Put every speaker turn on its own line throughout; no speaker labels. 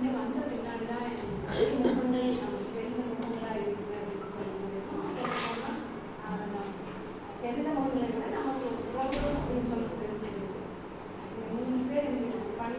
இங்கே வந்த பின்னாடி தான் முகங்கள் நமக்கு தெரிந்த முகங்களாக இருக்குது அப்படின்னு சொல்ல தெரிந்த முகங்களை விட நமக்கு அப்படின்னு சொல்ல மூணு பேர் பணி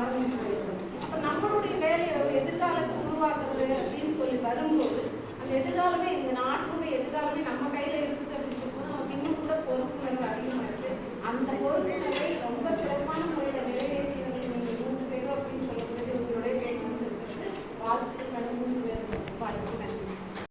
மாறும் அப்போ நம்மளுடைய வேலையை ஒரு எதிர்காலத்தை உருவாக்குறது அப்படின்னு சொல்லி வரும்போது அந்த எதிர்காலமே இந்த நாட்டினுடைய எதிர்காலமே நம்ம கையில்